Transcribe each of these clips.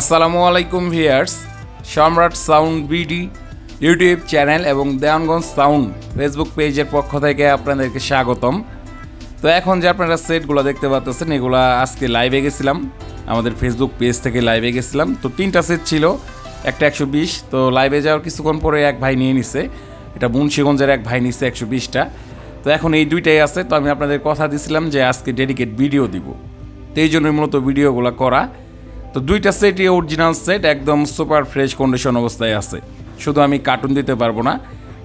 আসসালামু আলাইকুম ভিয়ার্স, সম্রাট সাউন্ড বিডি ইউটিউব চ্যানেল এবং দেওয়ানগঞ্জ সাউন্ড ফেসবুক পেজের পক্ষ থেকে আপনাদেরকে স্বাগতম। তো এখন যে আপনারা সেটগুলো দেখতে পাচ্ছেন এগুলো আজকে লাইভে গেছিলাম। আমাদের ফেসবুক পেজ থেকে লাইভে গেছিলাম। তো তিনটা সেট ছিল, একটা একশো বিশ। তো লাইভে যাওয়ার কিছুক্ষণ পরে এক ভাই নিয়ে নিছে। এটা মুন্সিগঞ্জের এক ভাই নিছে একশো বিশটা। তো এখন এই দুইটাই আছে। তো আমি আপনাদের কথা দিছিলাম যে আজকে ডেডিকেট ভিডিও দিব। তো এই জন্যই মূলত ভিডিওগুলো করা। তো দুইটা সেটই অরিজিনাল সেট একদম সুপার ফ্রেশ কন্ডিশন অবস্থায় আছে। শুধু আমি কার্টুন দিতে পারব না।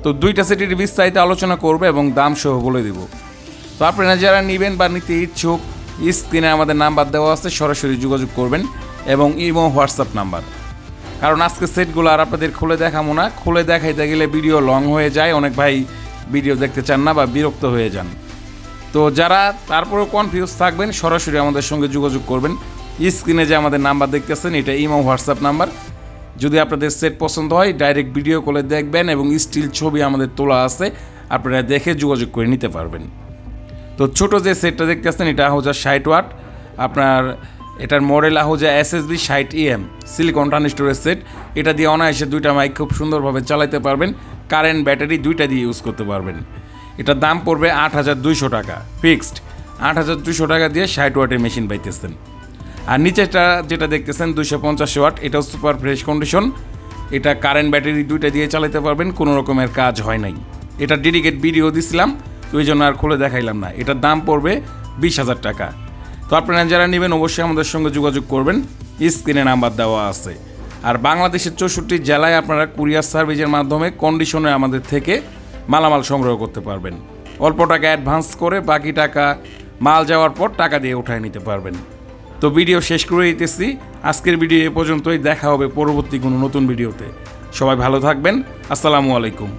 তো দুইটা সেটের বিস্তারিত আলোচনা করব এবং দাম সহ বলে দিব। তো আপনারা যারা নেবেন বা নিতে ইচ্ছুক স্ক্রিনে আমাদের নাম্বার দেওয়া আছে, সরাসরি যোগাযোগ করবেন এবং ইমো হোয়াটসঅ্যাপ নাম্বার কারণ আজকে সেটগুলো আর আপনাদের খুলে দেখাবো না। খুলে দেখাইতে গেলে ভিডিও লং হয়ে যায়। অনেক ভাই ভিডিও দেখতে চান না বা বিরক্ত হয়ে যান। তো যারা তারপরেও কনফিউজ থাকবেন, সরাসরি আমাদের সঙ্গে যোগাযোগ করবেন। স্ক্রিনে যে আমাদের নাম্বার দেখতেছেন, এটা ইমো, হোয়াটসঅ্যাপ নাম্বার। যদি আপনাদের সেট পছন্দ হয়, ডাইরেক্ট ভিডিও কলে দেখবেন এবং স্টিল ছবি আমাদের তোলা আছে, আপনারা দেখে যোগাযোগ করে নিতে পারবেন। তো ছোট যে সেটটা দেখতেছেন, এটা হচ্ছে ষাট ওয়াট। আপনার এটার model Ahuja S S B ষাট ইএম সিলিকন ট্রানজিস্টরের সেট এটা দিয়ে অনায়াসে দুইটা মাইক খুব সুন্দরভাবে চালাতে পারবেন। কারেন্ট ব্যাটারি দুইটা দিয়ে ইউজ করতে পারবেন। এটার দাম পড়বে আট হাজার দুইশো টাকা ফিক্সড আট হাজার দুইশো টাকা দিয়ে ষাট ওয়াটের মেশিন পাইতেছেন। আর নিচেটা যেটা দেখতেছেন, দুইশো পঞ্চাশ ওয়াট, এটাও সুপার ফ্রেশ কন্ডিশন এটা কারেন্ট ব্যাটারি দুইটা দিয়ে চালাতে পারবেন, কোনো রকমের কাজ হয় নাই। এটা ডেডিকেট ভিডিও দিছিলাম ওই জন্য আর খুলে দেখাইলাম না। এটার দাম পড়বে বিশ হাজার টাকা। তো আপনারা যারা নেবেন, অবশ্যই আমাদের সঙ্গে যোগাযোগ করবেন। স্ক্রিনে নাম্বার দেওয়া আছে। আর বাংলাদেশের চৌষট্টি জেলায় আপনারা কুরিয়ার সার্ভিসের মাধ্যমে কন্ডিশনে আমাদের থেকে মালামাল সংগ্রহ করতে পারবেন। অল্প টাকা অ্যাডভান্স করে বাকি টাকা মাল যাওয়ার পর টাকা দিয়ে উঠায় নিতে পারবেন। তো ভিডিও শেষ করে দিতেছি। আজকের ভিডিও এ পর্যন্তই। দেখা হবে পরবর্তী কোনো নতুন ভিডিওতে। সবাই ভালো থাকবেন। আসসালামু আলাইকুম।